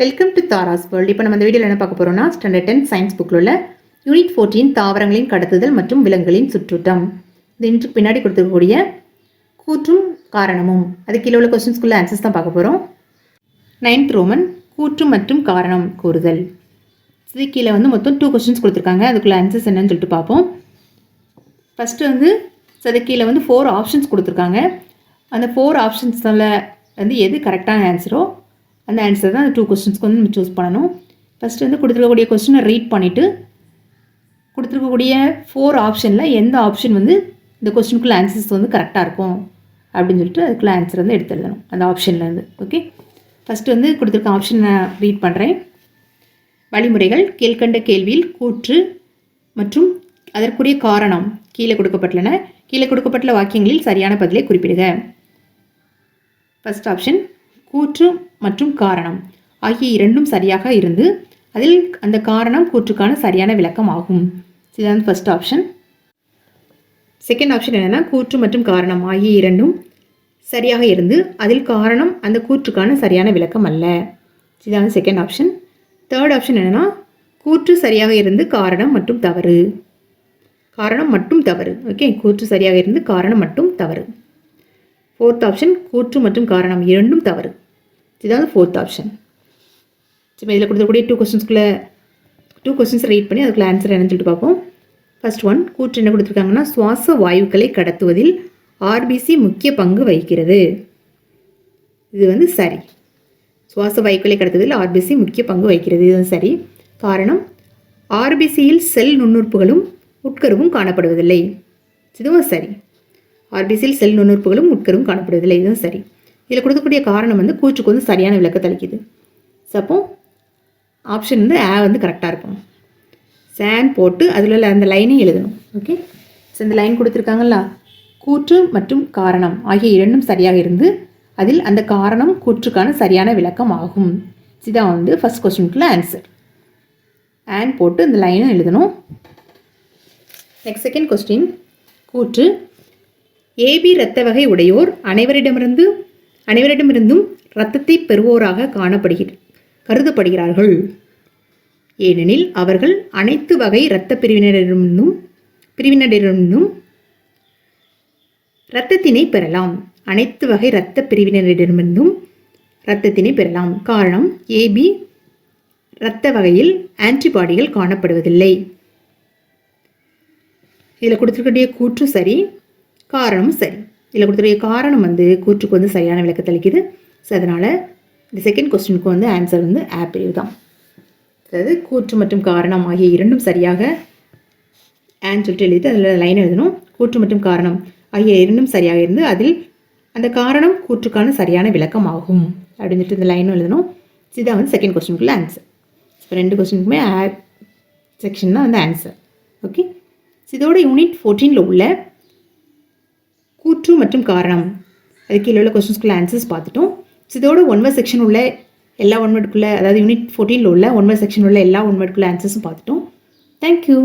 Welcome to Tara's world இப்போ நம்ம இந்த வீடியோவில் என்ன பார்க்க போகிறோம்னா ஸ்டாண்டர்ட் டென் சயின்ஸ் புக்கில் உள்ள யூனிட் ஃபோர்டீன் தாவரங்களின் கடத்துதல் மற்றும் விலங்குகளின் சுற்றுட்டம். இந்த இன்ட்ருக்கு பின்னாடி கொடுத்துருக்கக்கூடிய கூற்றும் காரணமும். அது கீழே உள்ள கொஸ்டின்ஸ்குள்ள ஆன்சர்ஸ் தான் பார்க்க போகிறோம் நைன்த் ரோமன் கூற்று மற்றும் காரணம் கூறுதல். இது கீழே வந்து மொத்தம் டூ கொஸ்டின்ஸ் கொடுத்துருக்காங்க. அதுக்குள்ள ஆன்சர்ஸ் என்னன்னு சொல்லிட்டு பார்ப்போம். ஃபஸ்ட்டு வந்து சதுக்கீழே அது கீழே வந்து ஃபோர் ஆப்ஷன்ஸ் கொடுத்துருக்காங்க. அந்த ஃபோர் ஆப்ஷன்ஸில் வந்து எது கரெக்டான ஆன்சரோ அந்த ஆன்சர் தான் அந்த டூ கொஸ்டின்ஸ்க்கு வந்து நம்ம சூஸ் பண்ணணும். ஃபஸ்ட்டு வந்து கொடுத்துருக்கக்கூடிய கொஸ்டினை ரீட் பண்ணிவிட்டு கொடுத்துருக்கக்கூடிய ஃபோர் ஆப்ஷனில் எந்த ஆப்ஷன் வந்து இந்த கொஸ்டினுக்குள்ள ஆன்சர்ஸ் வந்து கரெக்டாக இருக்கும்? அப்படின்னு சொல்லிட்டு அதுக்குள்ளே ஆன்சர் வந்து எடுத்து எழுதணும். அந்த ஆப்ஷன்லேருந்து ஓகே ஃபஸ்ட்டு வந்து கொடுத்துருக்க ஆப்ஷன் நான் ரீட் பண்ணுறேன் வழிமுறைகள் கீழ்கண்ட கேள்வியில் கூற்று மற்றும் அதற்குரிய காரணம் கீழே கொடுக்கப்பட்டுள்ளன. கீழே கொடுக்கப்பட்டுள்ள வாக்கியங்களில் சரியான பதிலை குறிப்பிடுக. ஃபஸ்ட் ஆப்ஷன் கூற்று மற்றும் காரணம் ஆகிய இரண்டும் சரியாக இருந்து அதில் அந்த காரணம் கூற்றுக்கான சரியான விளக்கம் ஆகும். இதுதான் ஃபர்ஸ்ட் ஆப்ஷன் செகண்ட் ஆப்ஷன் என்னென்னா கூற்று மற்றும் காரணம் ஆகிய இரண்டும் சரியாக இருந்து அதில் காரணம் அந்த கூற்றுக்கான சரியான விளக்கம் அல்ல. இதுதான் செகண்ட் ஆப்ஷன் தேர்ட் ஆப்ஷன் என்னென்னா கூற்று சரியாக இருந்து காரணம் மற்றும் தவறு. காரணம் மட்டும் தவறு. ஓகே கூற்று சரியாக இருந்து காரணம் மட்டும் தவறு. ஃபோர்த் ஆப்ஷன் கூற்று மற்றும் காரணம் இரண்டும் தவறு. இதுதான் ஃபோர்த் ஆப்ஷன் சரி இதில் கொடுத்துக்கூடிய டூ கொஸ்டின்ஸ்குள்ளே டூ கொஸ்டின்ஸ் ரீட் பண்ணி அதுக்குள்ள ஆன்சர் என்னன்னு சொல்லிட்டு பார்ப்போம். ஃபர்ஸ்ட் ஒன் கூற்று என்ன கொடுத்துருக்காங்கன்னா சுவாச வாயுக்களை கடத்துவதில் ஆர்பிசி முக்கிய பங்கு வகிக்கிறது. இது வந்து சரி. சுவாச வாயுக்களை கடத்துவதில் ஆர்பிசி முக்கிய பங்கு வகிக்கிறது. இது வந்து சரி. காரணம் ஆர்பிசியில் செல் நுண்ணுறுப்புகளும் உட்கருவும் காணப்படுவதில்லை. இதுவும் சரி. ஆர்பிசியில் செல் நுண்ணுறுப்புகளும் உட்கருவும் காணப்படுவதில்லை. இதுவும் சரி. இதில் கொடுக்கக்கூடிய காரணம் வந்து கூற்றுக்கு வந்து சரியான விளக்கத்தை அளிக்குது. சப்போ ஆப்ஷன் வந்து ஆ வந்து கரெக்டாக இருக்கும். சேன் போட்டு அதில் உள்ள அந்த லைனையும் எழுதணும். ஓகே ஸோ இந்த லைன் கொடுத்துருக்காங்கல்ல? கூற்று மற்றும் காரணம் ஆகிய இரண்டும் சரியாக இருந்து அதில் அந்த காரணம் கூற்றுக்கான சரியான விளக்கம் ஆகும். இதுதான் வந்து ஃபஸ்ட் கொஸ்டினுக்குள்ள ஆன்சர் ஆன் போட்டு இந்த லைனும் எழுதணும். நெக்ஸ்ட் செகண்ட் கொஸ்டின் கூற்று ஏபி இரத்த வகை உடையோர் அனைவரிடமிருந்து அனைவரிடமிருந்தும் இரத்தத்தை பெறுவோராக காணப்படுகிற கருதப்படுகிறார்கள். ஏனெனில் அவர்கள் அனைத்து வகை இரத்த பிரிவினரிடமிருந்தும் பிரிவினரிடமிருந்தும் இரத்தத்தினை பெறலாம். அனைத்து வகை இரத்த பிரிவினரிடமிருந்தும் இரத்தத்தினை பெறலாம். காரணம் ஏபி இரத்த வகையில் ஆன்டிபாடிகள் காணப்படுவதில்லை. இதில் கொடுத்துருக்கக்கூடிய கூற்று சரி காரணமும் சரி. இதில் கொடுத்துருக்க காரணம் வந்து கூற்றுக்கு வந்து சரியான விளக்கத்தை அளிக்குது. ஸோ அதனால் இந்த செகண்ட் கொஸ்டினுக்கு வந்து ஆன்சர் வந்து ஆப்பிள் தான். அதாவது கூற்று மற்றும் காரணம் ஆகிய இரண்டும் சரியாக ஆன் சொல்லிட்டு எழுதிட்டு அதில் லைன் எழுதணும். கூற்று மற்றும் காரணம் ஆகிய இரண்டும் சரியாக இருந்து அதில் அந்த காரணம் கூற்றுக்கான சரியான விளக்கம் ஆகும் அப்படின்னு சொல்லிட்டு இந்த லைனும் எழுதணும். இதுதான் வந்து செகண்ட் கொஸ்டினுக்குள்ள ஆன்சர் இப்போ ரெண்டு கொஸ்டினுக்குமே ஆட் செக்ஷன் தான் வந்து ஆன்சர் ஓகே இதோட யூனிட் ஃபோர்டீனில் உள்ள கூற்று மற்றும் காரணம். அது கீழே உள்ள கொஸ்டின்ஸ்குள்ள ஆன்சர்ஸ் பார்த்துட்டோம். ஸோ இதோட ஒன்வர் செக்ஷன் உள்ள எல்லா ஒன்வர்டுக்குள்ளே அதாவது யூனிட் ஃபோர்டீனில் உள்ள ஒன்வர் செக்ஷன் உள்ள எல்லா ஒன்வர்டுக்குள்ள ஆன்சர்ஸும் பார்த்துட்டோம். தேங்க்யூ